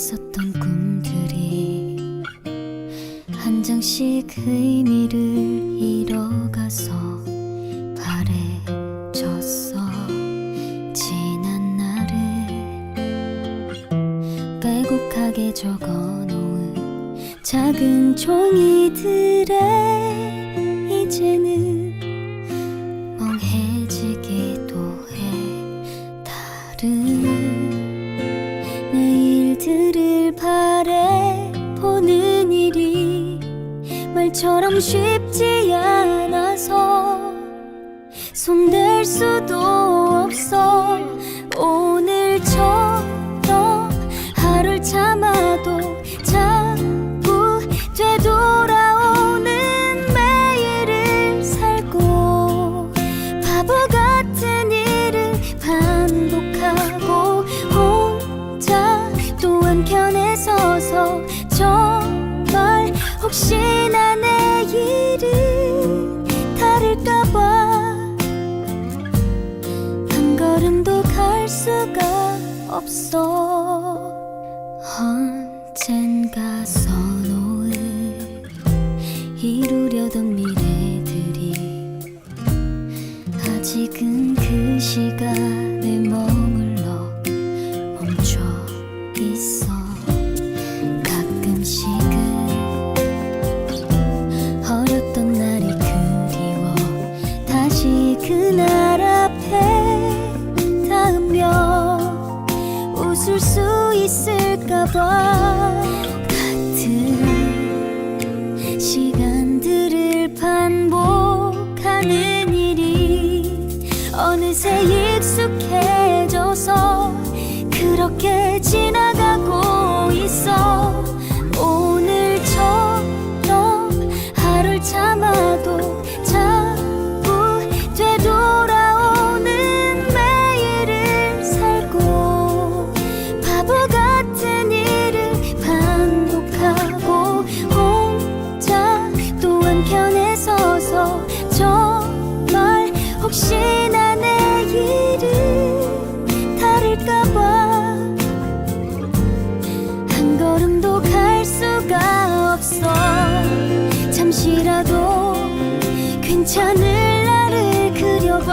꿨었던 꿈들이 한 장씩 의미를 잃어가서 가래졌어. 지난 날을 빼곡하게 적어놓은 작은 종이들에 이제는 멍해지기도 해. 다른 말처럼 쉽지 않아서 손댈 수도 없어. 오늘처럼 하루를 참아도 자꾸 되돌아오는 매일을 살고 바보 같은 일을 반복하고 혼자 또 한켠에 서서 정말 혹시 수가 없어. 언젠가 써놓은 이루려던 미래들이 아직은 그 시간 어느새 익숙해져서 그렇게 지나 다를까봐. 한 걸음도 갈 수가 없어. 잠시라도 괜찮을 나를 그려봐.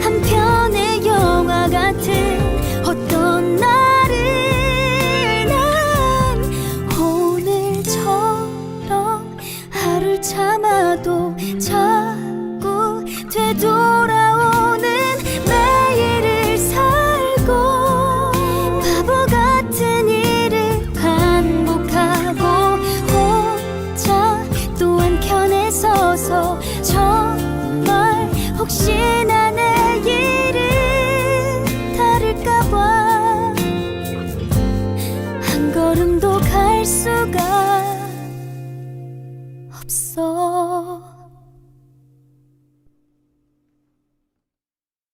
한 편의 영화 같은 어떤 날을 난 오늘처럼 하루를 참아도 자꾸 되돌아 수가 없어.